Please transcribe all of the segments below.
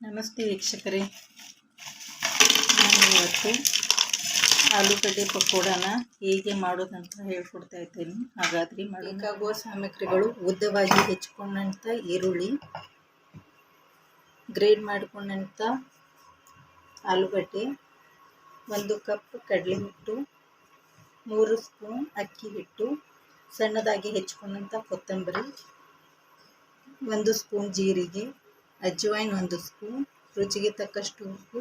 ನಮಸ್ತೆ ವೀಕ್ಷಕರೇ. ನಾನು ಇವತ್ತು ಆಲೂಗಡ್ಡೆ ಪಕೋಡನ ಹೇಗೆ ಮಾಡೋದಂತ ಹೇಳ್ಕೊಡ್ತಾ ಇದ್ದೇನೆ. ಹಾಗಾದರೆ ಬೇಕಾಗುವ ಸಾಮಗ್ರಿಗಳು ಉದ್ದವಾಗಿ ಹೆಚ್ಚಿಕೊಂಡಂಥ ಈರುಳ್ಳಿ, ಗ್ರೇಡ್ ಮಾಡಿಕೊಂಡಂಥ ಆಲೂಗಡ್ಡೆ, ಒಂದು ಕಪ್ ಕಡಲೆ ಹಿಟ್ಟು ಮೂರು ಸ್ಪೂನ್ ಅಕ್ಕಿ ಹಿಟ್ಟು, ಸಣ್ಣದಾಗಿ ಹೆಚ್ಚಿಕೊಂಡಂಥ ಕೊತ್ತಂಬರಿ, ಒಂದು ಸ್ಪೂನ್ ಜೀರಿಗೆ ಅಜ್ವೈನ್ ಒಂದು ಸ್ಪೂನ್, ರುಚಿಗೆ ತಕ್ಕಷ್ಟು ಉಪ್ಪು,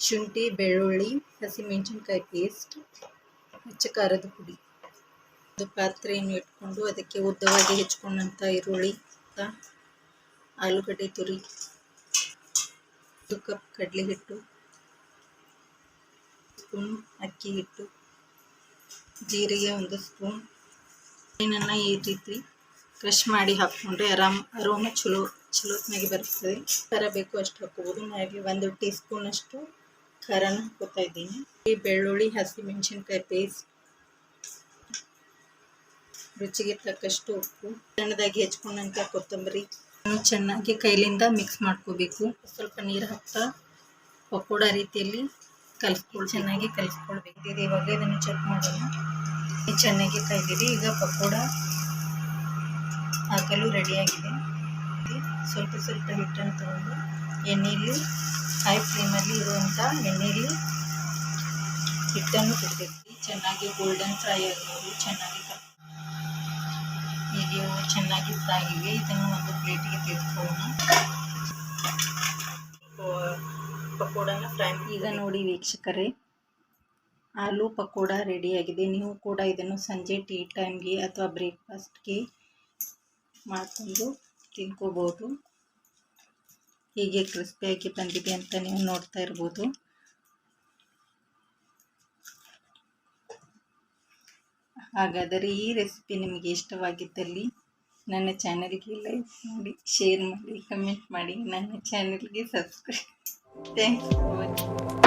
ಶುಂಠಿ, ಬೆಳ್ಳುಳ್ಳಿ, ಹಸಿಮೆಣಸಿನ್ಕಾಯಿ ಪೇಸ್ಟ್ ಹಚ್ಚ ಖಾರದ ಪುಡಿ. ಒಂದು ಪಾತ್ರೆಯನ್ನು ಇಟ್ಕೊಂಡು ಅದಕ್ಕೆ ಉದ್ದವಾಗಿ ಹೆಚ್ಕೊಂಡಂಥ ಈರುಳ್ಳಿ ಆಲೂಗಡ್ಡೆ ತುರಿ, ಒಂದು ಕಪ್ ಕಡಲೆ ಹಿಟ್ಟು ಸ್ಪೂನ್ ಅಕ್ಕಿ ಹಿಟ್ಟು ಜೀರಿಗೆ ಒಂದು ಸ್ಪೂನ್. ಏನನ್ನು ಈ ರೀತಿ ಕ್ರಷ್ ಮಾಡಿ ಹಾಕ್ಕೊಂಡ್ರೆ ಆರಾಮ್, ಅರೋಮ ಚಲೋ ಚಲೋತ್ನಾಗೆ ಬರ್ತದೆ. ಖಾರ ಬೇಕು ಅಷ್ಟು ಹಾಕೋಬೋದು. ನಾವಿಲ್ಲಿ ಒಂದು ಟೀ ಸ್ಪೂನ್ ಅಷ್ಟು ಖಾರನ ಹಾಕೋತಾ ಇದ್ದೀನಿ. ಈ ಬೆಳ್ಳುಳ್ಳಿ, ಹಸಿಮೆಣಸಿನ್ಕಾಯಿ ಪೇಸ್ಟ್ ರುಚಿಗೆ ತಕ್ಕಷ್ಟು ಉಪ್ಪು. ಸಣ್ಣದಾಗಿ ಹೆಚ್ಕೊಂಡಂತ ಕೊತ್ತಂಬರಿ. ಚೆನ್ನಾಗಿ ಕೈಲಿಂದ ಮಿಕ್ಸ್ ಮಾಡ್ಕೋಬೇಕು. ಸ್ವಲ್ಪ ನೀರು ಹಾಕ್ತಾ ಪಕೋಡ ರೀತಿಯಲ್ಲಿ ಕಲಿಸ್ಕೊಳ್, ಚೆನ್ನಾಗಿ ಕಲಿಸ್ಕೊಳ್ಬೇಕು. ಇದು ಇವಾಗ ಇದನ್ನು ಚೆಕ್ ಮಾಡೋಣ. ಚೆನ್ನಾಗಿ ಕೈದಿರಿ ಈಗ ಪಕೋಡ ಹಾಕಲು ರೆಡಿಯಾಗಿದೆ ಸ್ವಲ್ಪ ಸ್ವಲ್ಪ ಹಿಟ್ಟನ್ನು ತಗೊಂಡು ಎಣ್ಣೆಯಲ್ಲಿ ಹೈ ಫ್ಲೇಮಲ್ಲಿ ಇರುವಂಥ ಎಣ್ಣೆಯಲ್ಲಿ ಹಿಟ್ಟನ್ನು ಕೊಡ್ತೀವಿ ಚೆನ್ನಾಗಿ ಗೋಲ್ಡನ್ ಫ್ರೈ ಆಗ್ಬೋದು ಚೆನ್ನಾಗಿ ಈಗ ಚೆನ್ನಾಗಿ ಫ್ರೈ ಆಗಿವೆ ಇದನ್ನು ಒಂದು ಪ್ಲೇಟಿಗೆ ತೆಗೆದುಕೊಳ್ಳೋಣ. ಪಕೋಡನ ಫ್ರೈ ಈಗ ನೋಡಿ ವೀಕ್ಷಕರೇ ಆಲೂ ಪಕೋಡ ರೆಡಿಯಾಗಿದೆ ನೀವು ಕೂಡ ಇದನ್ನು ಸಂಜೆ ಟೀ ಟೈಮ್ಗೆ ಅಥವಾ ಬ್ರೇಕ್ಫಾಸ್ಟ್ಗೆ ಮಾಡಿಕೊಂಡು ತಿನ್ಕೋಬೋದು. ಹೀಗೆ ಕ್ರಿಸ್ಪಿಯಾಗಿ ಬಂದಿದೆ ಅಂತ ನೀವು ನೋಡ್ತಾ ಇರ್ಬೋದು. ಹಾಗಾದರೆ ಈ ರೆಸಿಪಿ ನಿಮಗೆ ಇಷ್ಟವಾಗಿದ್ದಲ್ಲಿ ನನ್ನ ಚಾನಲ್ಗೆ ಲೈಕ್ ಮಾಡಿ, ಶೇರ್ ಮಾಡಿ, ಕಮೆಂಟ್ ಮಾಡಿ, ನನ್ನ ಚಾನಲ್ಗೆ ಸಬ್ಸ್ಕ್ರೈಬ್ ಥ್ಯಾಂಕ್ಸ್ ಫಾರ್